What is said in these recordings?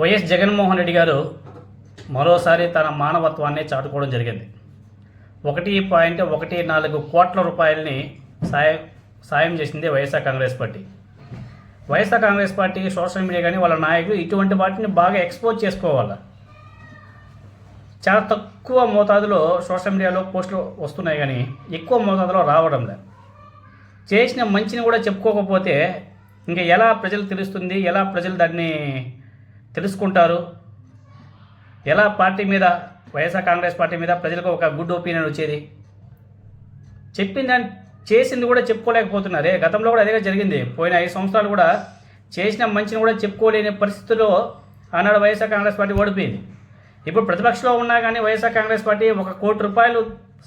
YS Jaganmohan Reddy గారు మరోసారి తన మానవత్వాన్ని చాటుకోవడం జరిగింది. ఒకటి పాయింట్ ఒకటి నాలుగు కోట్ల రూపాయలని సాయం సాయం చేసింది YSR Congress party. YSR Congress party social media కానీ వాళ్ళ నాయకులు ఇటువంటి వాటిని బాగా ఎక్స్పోజ్ చేసుకోవాలి. చాలా తక్కువ మోతాదులో సోషల్ మీడియాలో పోస్టులు వస్తున్నాయి కానీ ఎక్కువ మోతాదులో రావడం లేదు. చేసిన మంచిని కూడా చెప్పుకోకపోతే ఇంకా ఎలా ప్రజలు తెలుస్తుంది ఎలా ప్రజలు దాన్ని తెలుసుకుంటారు. ఎలా పార్టీ మీద వైఎస్ఆర్ కాంగ్రెస్ పార్టీ మీద ప్రజలకు ఒక గుడ్ ఒపీనియన్ వచ్చేది? చెప్పిన దాన్ని చేసింది కూడా చెప్పుకోలేకపోతున్నారే. గతంలో కూడా అదే జరిగింది. పోయిన ఐదు సంవత్సరాలు కూడా చేసిన మంచిని కూడా చెప్పుకోలేని పరిస్థితుల్లో ఆనాడు వైఎస్ఆర్ కాంగ్రెస్ పార్టీ ఓడిపోయింది. ఇప్పుడు ప్రతిపక్షంలో ఉన్నా కానీ వైఎస్ఆర్ కాంగ్రెస్ పార్టీ ఒక కోటి రూపాయలు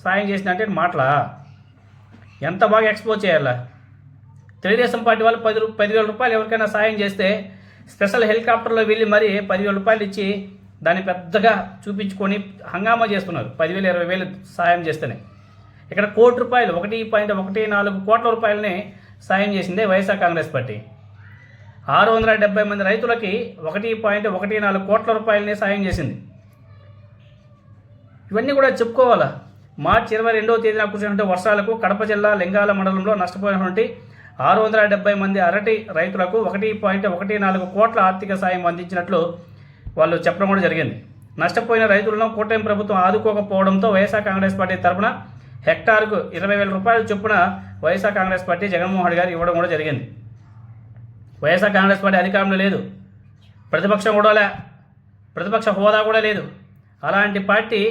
సాయం చేసిందంటే మాటలా? ఎంత బాగా ఎక్స్పోజ్ చేయాలా? తెలుగుదేశం పార్టీ వాళ్ళు పది పదివేల రూపాయలు ఎవరికైనా సాయం చేస్తే స్పెషల్ హెలికాప్టర్లో వెళ్ళి మరి పదివేల రూపాయలు ఇచ్చి దాన్ని పెద్దగా చూపించుకొని హంగామా చేస్తున్నారు. పదివేలు ఇరవై వేలు సాయం చేస్తేనే. ఇక్కడ కోటి రూపాయలు ఒకటి పాయింట్ ఒకటి నాలుగు కోట్ల రూపాయలని సాయం చేసిందే వైఎస్ఆర్ కాంగ్రెస్ పార్టీ. ఆరు వందల డెబ్బై మంది రైతులకి ఒకటి పాయింట్ ఒకటి నాలుగు కోట్ల రూపాయలని సాయం చేసింది. ఇవన్నీ కూడా చెప్పుకోవాలా? మార్చి ఇరవై రెండవ తేదీన కూర్చున్నటువంటి వర్షాలకు కడప జిల్లా లింగాల మండలంలో నష్టపోయినటువంటి ఆరు వందల డెబ్బై మంది అరటి రైతులకు ఒకటి పాయింట్ ఒకటి నాలుగు కోట్ల ఆర్థిక సాయం అందించినట్లు వాళ్ళు చెప్పడం కూడా జరిగింది. నష్టపోయిన రైతులను కూటమి ప్రభుత్వం ఆదుకోకపోవడంతో వైఎస్ఆర్ కాంగ్రెస్ పార్టీ తరపున హెక్టార్కు ఇరవై వేల రూపాయల చొప్పున వైఎస్ఆర్ కాంగ్రెస్ పార్టీ జగన్మోహన్ గారు ఇవ్వడం కూడా జరిగింది. వైఎస్ఆర్ కాంగ్రెస్ పార్టీ అధికారంలో లేదు. ప్రతిపక్షం కూడా లే ప్రతిపక్ష హోదా కూడా లేదు. అలాంటి పార్టీ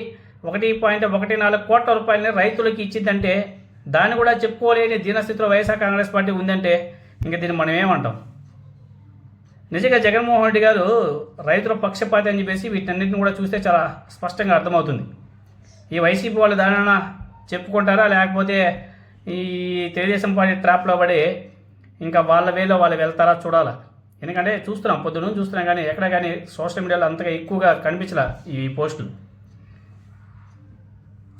ఒకటి పాయింట్ ఒకటి నాలుగు కోట్ల రూపాయలని రైతులకు ఇచ్చిందంటే దాన్ని కూడా చెప్పుకోలేని దీనస్థితిలో వైఎస్ఆర్ కాంగ్రెస్ పార్టీ ఉందంటే ఇంకా దీన్ని మనం ఏమంటాం నిజంగా జగన్మోహన్ రెడ్డి గారు రైతుల పక్షపాతి అని చెప్పేసి వీటన్నిటిని కూడా చూస్తే చాలా స్పష్టంగా అర్థమవుతుంది. ఈ వైసీపీ వాళ్ళు దానిన చెప్పుకుంటారా? లేకపోతే ఈ తెలుగుదేశం పార్టీ ట్రాప్లో పడి ఇంకా వాళ్ళ వేలో వాళ్ళు వెళ్తారా చూడాలా? ఎందుకంటే చూస్తున్నాం పొద్దున చూస్తున్నాం కానీ ఎక్కడ కానీ సోషల్ మీడియాలో అంతగా ఎక్కువగా కనిపించలే ఈ పోస్టులు.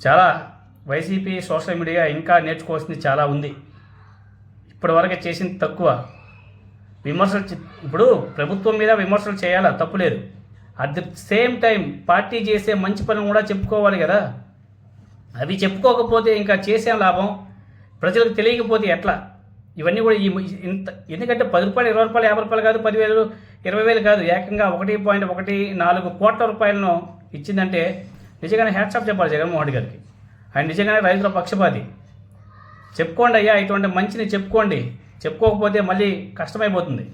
చాలా వైసీపీ సోషల్ మీడియా ఇంకా నేర్చుకోవాల్సింది చాలా ఉంది. ఇప్పటివరకు చేసింది తక్కువ. విమర్శలు ఇప్పుడు ప్రభుత్వం మీద విమర్శలు చేయాలా? తప్పులేదు at the same time party చేసే మంచి పనులు కూడా చెప్పుకోవాలి కదా? అవి చెప్పుకోకపోతే ఇంకా చేసే లాభం ప్రజలకు తెలియకపోతే ఎట్లా? ఇవన్నీ కూడా ఈ ఇంత ఎందుకంటే పది రూపాయలు ఇరవై రూపాయలు యాభై రూపాయలు కాదు పదివేలు ఇరవై వేలు కాదు. ఏకంగా ఒకటి పాయింట్ ఒకటి నాలుగు కోట్ల రూపాయలను ఇచ్చిందంటే నిజంగానే హ్యాట్సాప్ చెప్పాలి జగన్మోహన్ రెడ్డి గారికి. ఆయన నిజంగానే రైతుల పక్షపాతి. చెప్పుకోండి అయ్యా ఇటువంటి మంచిని చెప్పుకోండి. చెప్పుకోకపోతే మళ్ళీ కష్టమైపోతుంది.